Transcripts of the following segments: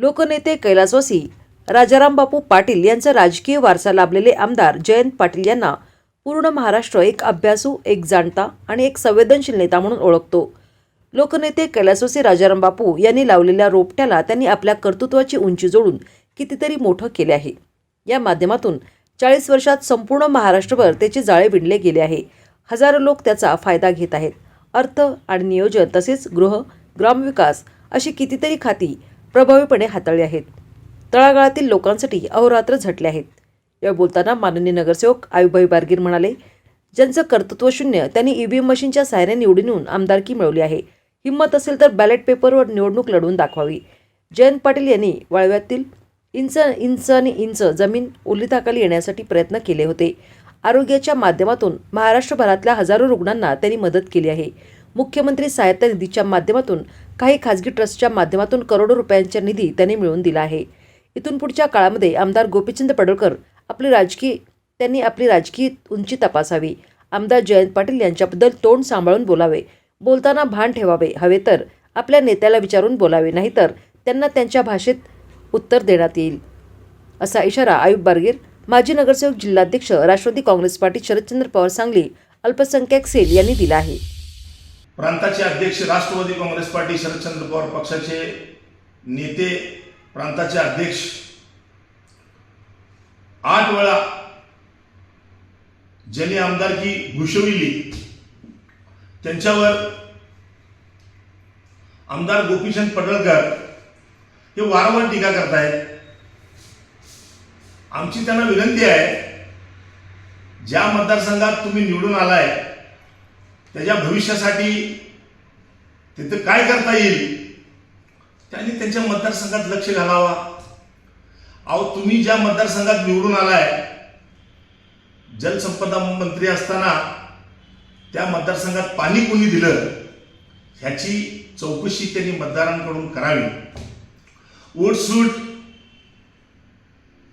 लोकनेते कैलासवासी राजाराम बापू पाटील यांचा राजकीय वारसा लाभलेले आमदार जयंत पाटील यांना पूर्ण महाराष्ट्र एक अभ्यासू एक जाणता आणि एक संवेदनशील नेता म्हणून ओळखतो. लोकनेते कैलासवासी राजाराम बापू यांनी लावलेल्या रोपट्याला त्यांनी आपल्या कर्तृत्वाची उंची जोडून कितीतरी मोठं केले आहे. या माध्यमातून चाळीस वर्षात संपूर्ण महाराष्ट्रभर त्याचे जाळे विणले गेले आहे. हजारो लोक त्याचा फायदा घेत आहेत. अर्थ आणि नियोजन तसेच गृह ग्रामविकास अशी कितीतरी खाती प्रभावीपणे हाताळले आहेत. तळागाळातील लोकांसाठी अहोरात्र झटले आहेत. या बोलताना माननीय नगरसेवक आयुभाई बारगीर म्हणाले ज्यांचं कर्तृत्व शून्य त्यांनी ईव्हीएम मशीनच्या साहाय्याने निवडून येऊन आमदारकी मिळवली आहे. हिंमत असेल तर बॅलेट पेपरवर निवडणूक लढवून दाखवावी. जयंत पाटील यांनी वाळव्यातील इंच इंच आणि इंच जमीन ओलिताखाली येण्यासाठी प्रयत्न केले होते. आरोग्याच्या माध्यमातून महाराष्ट्रभरातल्या हजारो रुग्णांना त्यांनी मदत केली आहे. मुख्यमंत्री सहायता निधीच्या माध्यमातून काही खाजगी ट्रस्टच्या माध्यमातून करोडो रुपयांचा निधी त्यांनी मिळवून दिला आहे. इथून पुढच्या काळामध्ये आमदार गोपीचंद पडळकर आपली राजकीय त्यांनी आपली राजकीय उंची तपासावी. आमदार जयंत पाटील यांच्याबद्दल तोंड सांभाळून बोलावे. बोलताना भान ठेवावे. हवे तर आपल्या नेत्याला विचारून बोलावे. नाहीतर त्यांना त्यांच्या भाषेत उत्तर देण्यात येईल. असा इशारा आयुब बारगीर माजी नगरसेवक जिल्हाध्यक्ष राष्ट्रवादी काँग्रेस पार्टी शरदचंद्र पवार सांगली अल्पसंख्याक सेल यांनी दिला आहे. प्रांताचे अध्यक्ष राष्ट्रवादी काँग्रेस पार्टी शरदचंद्र पवार पक्षाचे नेते प्रांताचे अध्यक्ष. आठ वेळा ज्यांनी आमदारकी भूषविली त्यांच्यावर आमदार गोपीचंद पडळकर हे वारंवार टीका करतायत. आमची त्यांना विनंती आहे ज्या मतदारसंघात तुम्ही निवडून आलाय त्याच्या भविष्यासाठी तिथं काय करता येईल? त्यांनी त्यांच्या मतदारसंघात लक्ष घालावा. अहो तुम्ही ज्या मतदारसंघात निवडून आलाय जलसंपदा मंत्री असताना त्या मतदारसंघात पाणी कोणी दिलं ह्याची चौकशी त्यांनी मतदारांकडून करावी. ओटसूट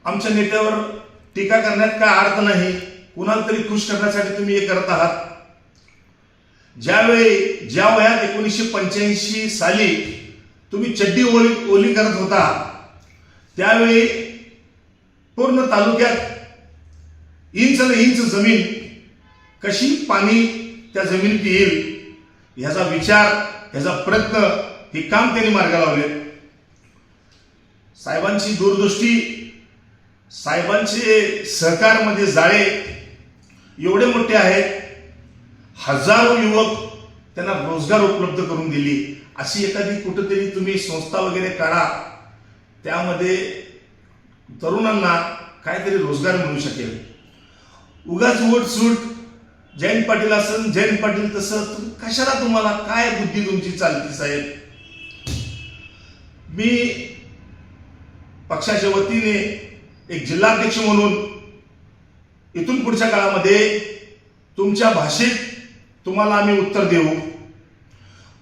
आमच्या नेत्यावर टीका करण्यात काय अर्थ नाही. कुणाला तरी खुश करण्यासाठी तुम्ही हे करत आहात. ज्यावेळी ज्या वयात एकोणीसशे पंच्याऐंशी साली तुम्ही चड्डी ओली ओली करत होता त्यावेळी पूर्ण तालुक्यात इंच न इंच जमीन कशी पाणी त्या जमिनीत येईल ह्याचा विचार ह्याचा प्रयत्न हे काम त्यांनी मार्गाला लावले. साहेबांची दूरदृष्टी साहेबांचे सहकारमध्ये म्हणजे जाळे एवढे मोठे आहेत हजारो युवक त्यांना रोजगार उपलब्ध करून दिली. अशी एखादी कुठेतरी तुम्ही संस्था वगैरे काढा. त्यामध्ये तरुणांना काहीतरी रोजगार मिळू शकेल. उगाच उठ सूट जयंत पाटील असेल जयंत पाटील तसं. कशाला तुम्हाला? काय बुद्धी तुमची चालती साहेब? मी पक्षाच्या वतीने एक जिल्हाध्यक्ष म्हणून इथून पुढच्या काळामध्ये तुमच्या भाषेत तुम्हाला आम्ही उत्तर देऊ.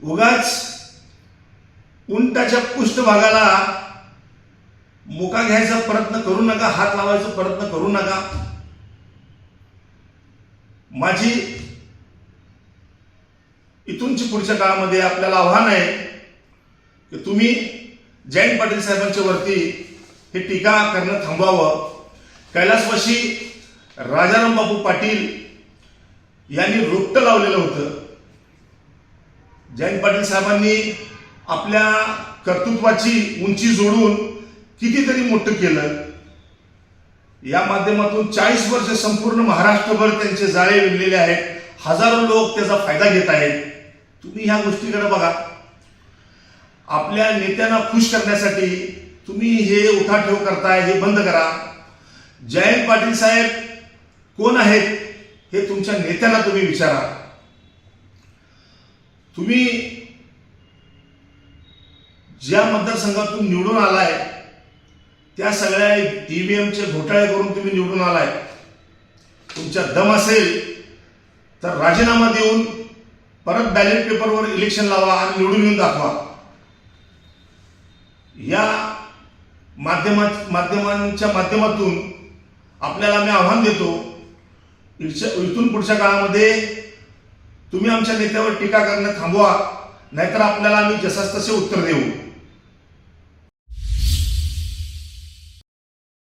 उगाच उंटाच्या पृष्ठभागाला मुका घ्यायचा प्रयत्न करू नका हात लावायचा प्रयत्न करू नका. माझी इथूनची पुढच्या काळामध्ये आपल्याला आव्हान आहे की तुम्ही जयंत पाटील साहेबांच्या वरती हे टीका करणं थांबवावं. कैलासवाशी राजाराम बापू पाटील यांनी रोपटं लावलेलं होतं. जयंत पाटील साहेबांनी आपल्या कर्तृत्वाची उंची जोडून कितीतरी मोठं केलं. या माध्यमातून चाळीस वर्ष संपूर्ण महाराष्ट्रभर त्यांचे जाळे विणलेले आहेत. हजारो लोक त्याचा फायदा घेत आहेत. तुम्ही ह्या गोष्टीकडे बघा. आपल्या नेत्यांना खुश करण्यासाठी तुम्ही हे उठाठेव करताय हे बंद करा. जयंत पाटील साहेब कोण आहेत? हे तुमच्या नेत्याला तुम्ही विचारा. तुम्ही ज्या मतदारसंघातून निवडून आलाय त्या सगळ्या ईव्हीएमचे घोटाळे करून तुम्ही निवडून आलाय. तुमच्या दम असेल तर राजीनामा देऊन परत बॅलेट पेपरवर इलेक्शन लावा आणि निवडून येऊन दाखवा. या माध्यमा माध्यमांच्या माध्यमातून आपल्याला मी आव्हान देतो इथून पुढच्या काळामध्ये तुम्ही आमच्या नेत्यावर टीका करणं थांबवा नाहीतर आपल्याला आम्ही जसास तसे उत्तर देऊ.